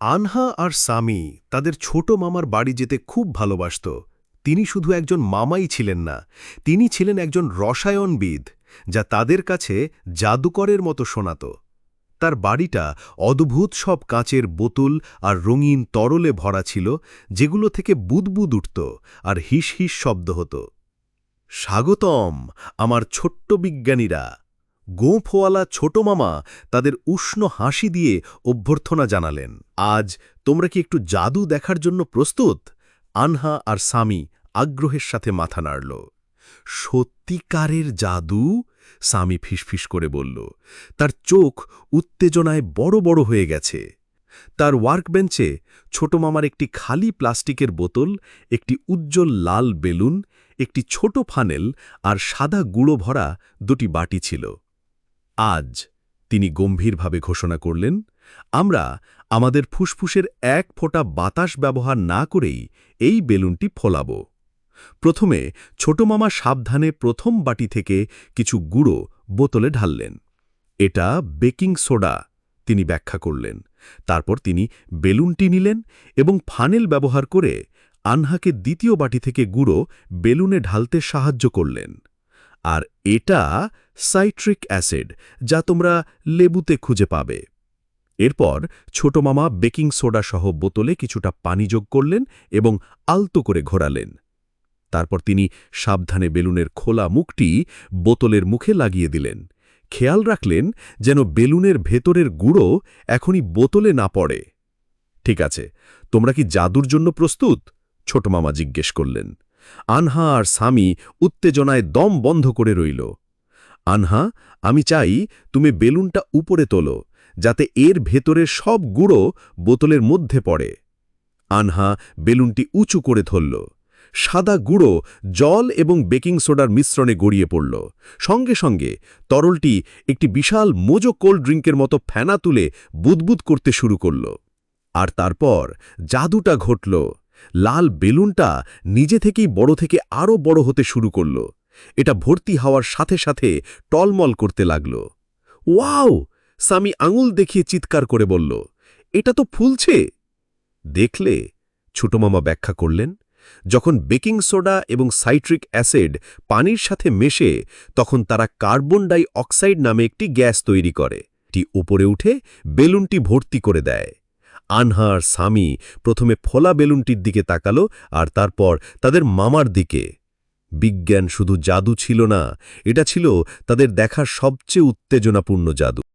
আনহা আর সামি তাদের ছোট মামার বাড়ি যেতে খুব ভালোবাসত। তিনি শুধু একজন মামাই ছিলেন না, তিনি ছিলেন একজন রসায়নবিদ, যা তাদের কাছে জাদুকরের মতো শোনাত। তার বাড়িটা অদ্ভুত সব কাঁচের বোতল আর রঙিন তরলে ভরা ছিল, যেগুলো থেকে বুদবুদ উঠত আর হিস হিস শব্দ হতো। স্বাগতম, আমার ছোট্ট বিজ্ঞানীরা। গোঁফওয়ালা ছোট মামা তাদের উষ্ণ হাসি দিয়ে অভ্যর্থনা জানালেন। আজ তোমরা কি একটু জাদু দেখার জন্য প্রস্তুত? আনহা আর সামি আগ্রহের সাথে মাথা নাড়ল। সত্যিকারের জাদু? সামি ফিসফিস করে বলল। তার চোখ উত্তেজনায় বড় বড় হয়ে গেছে। তার ওয়ার্কবেঞ্চে ছোট মামার একটি খালি প্লাস্টিকের বোতল, একটি উজ্জ্বল লাল বেলুন, একটি ছোট ফানেল আর সাদা গুঁড়ো ভরা দুটি বাটি ছিল। আজ তিনি গম্ভীরভাবে ঘোষণা করলেন, আমরা আমাদের ফুসফুসের এক ফোঁটা বাতাস ব্যবহার না করেই এই বেলুনটি ফোলাব। প্রথমে ছোট মামা সাবধানে প্রথম বাটি থেকে কিছু গুঁড়ো বোতলে ঢাললেন। এটা বেকিং সোডা, তিনি ব্যাখ্যা করলেন। তারপর তিনি বেলুনটি নিলেন এবং ফানেল ব্যবহার করে আনহাকে দ্বিতীয় বাটি থেকে গুঁড়ো বেলুনে ঢালতে সাহায্য করলেন। আর এটা সাইট্রিক অ্যাসিড, যা তোমরা লেবুতে খুঁজে পাবে। এরপর ছোট মামা বেকিং সোডা সহ বোতলে কিছুটা পানি যোগ করলেন এবং আলতো করে ঘোরালেন। তারপর তিনি সাবধানে বেলুনের খোলা মুখটি বোতলের মুখে লাগিয়ে দিলেন। খেয়াল রাখলেন যেন বেলুনের ভেতরের গুঁড়ো এখনই বোতলে না পড়ে। ঠিক আছে, তোমরা কি জাদুর জন্য প্রস্তুত? ছোট মামা জিজ্ঞেস করলেন। আনহা আর স্বামী উত্তেজনায় দম বন্ধ করে রইল। আনহা, আমি চাই তুমি বেলুনটা উপরে তোলো, যাতে এর ভেতরের সব গুঁড়ো বোতলের মধ্যে পড়ে। আনহা বেলুনটি উঁচু করে ধরল। সাদা গুঁড়ো জল এবং বেকিং সোডার মিশ্রণে গড়িয়ে পড়ল। সঙ্গে সঙ্গে তরলটি একটি বিশাল মোজো কোল্ড ড্রিঙ্কের মতো ফেনা তুলে বুদবুদ করতে শুরু করল। আর তারপর জাদুটা ঘটল। লাল বেলুনটা নিজে থেকেই বড় থেকে আরও বড় হতে শুরু করল। এটা ভর্তি হওয়ার সাথে সাথে টলমল করতে লাগল। ওয়াও! সামি আঙুল দেখিয়ে চিৎকার করে বলল, এটা তো ফুলছে! দেখলে ছোট মামা ব্যাখ্যা করলেন, যখন বেকিং সোডা এবং সাইট্রিক অ্যাসিড পানির সাথে মেশে তখন তারা কার্বন ডাই অক্সাইড নামে একটি গ্যাস তৈরি করে। টি উপরে উঠে বেলুনটি ভর্তি করে দেয়। আনহার স্বামী প্রথমে ফোলা বেলুনটির দিকে তাকালো আর তারপর তাদের মামার দিকে। বিজ্ঞান শুধু জাদু ছিল না, এটা ছিল তাদের দেখার সবচেয়ে উত্তেজনাপূর্ণ জাদু।